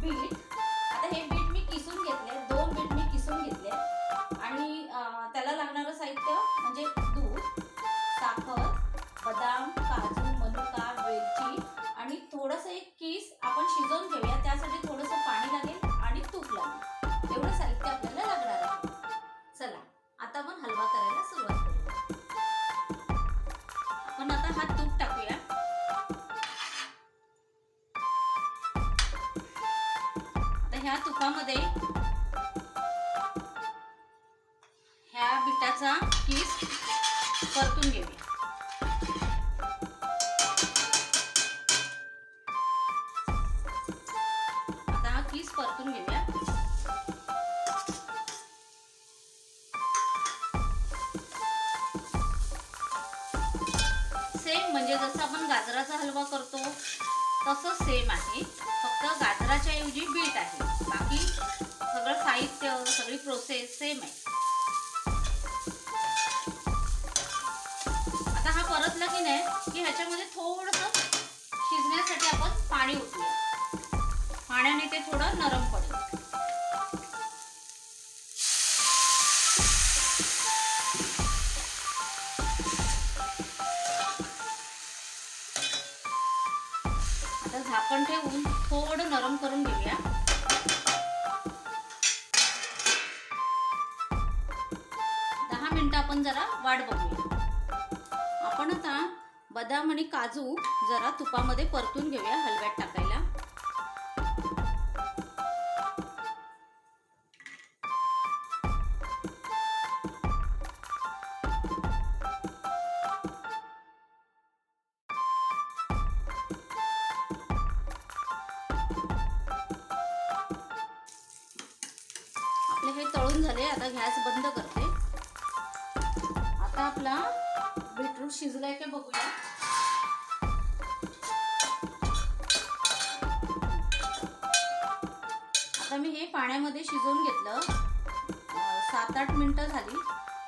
Bit. आता हे beat me किसून घेतले दोन बीट मी किसून घेतले. आणि त्याला लागणारं साहित्य म्हणजे दूध साखर बदाम काजू मनुका वेलची आणि थोडंसं एक किस आपण शिजवून घेऊया. त्यासाठी थोडंसं पाणी लागेल आणि तूप लागेल. एवढं साहित्य आपल्याला लागणार आहे. चला आता आपण हलवा करा ह्या तुपामध्ये ह्या बिटाचा किस परतून घेऊया. आता हा किस परतून घेऊया. सेम म्हणजे जसं आपण गाजराचा हलवा करतो तसं सेम आहे. फक्त गाजराच्या ऐवजी सेम आहे. आता हा परतला की नाही की ह्याच्यामध्ये थोडंसं शिजण्यासाठी आपण पाणी ओतूया. पाण्याने ते थोडं नरम पडेल. आता झाकण ठेवून थोडं नरम करून घेऊया. आपण जरा वाट बघूया. आपण आता बदाम आणि काजू जरा तुपामध्ये परतून घेऊया हलव्यात टाकायला. आपले हे तळून झाले आता गॅस बंद करते. आता आपला बीटरूट शिजलाय का बघूया. आता मी हे पाण्यामध्ये शिजवून घेतलं. सात आठ मिनिटं झाली.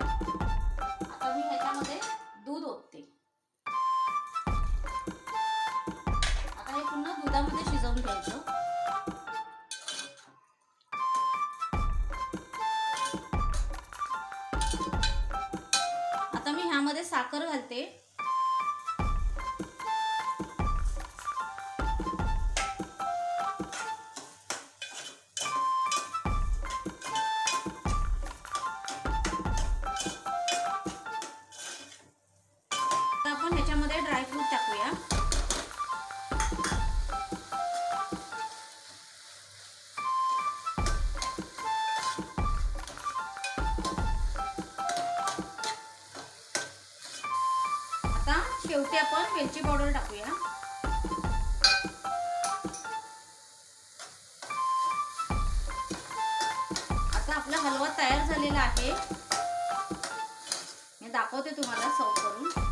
आता मी ह्याच्यामध्ये दूध ओतते. आता हे पुन्हा दुधामध्ये शिजवून घ्यायचं. त्यामध्ये साखर घालते. आपण ह्याच्यामध्ये ड्राय शेवटी आपण वेलची पावडर टाकूया. आता आपला हलवा तयार झालेला आहे. मी दाखवते तुम्हाला सर्व करून.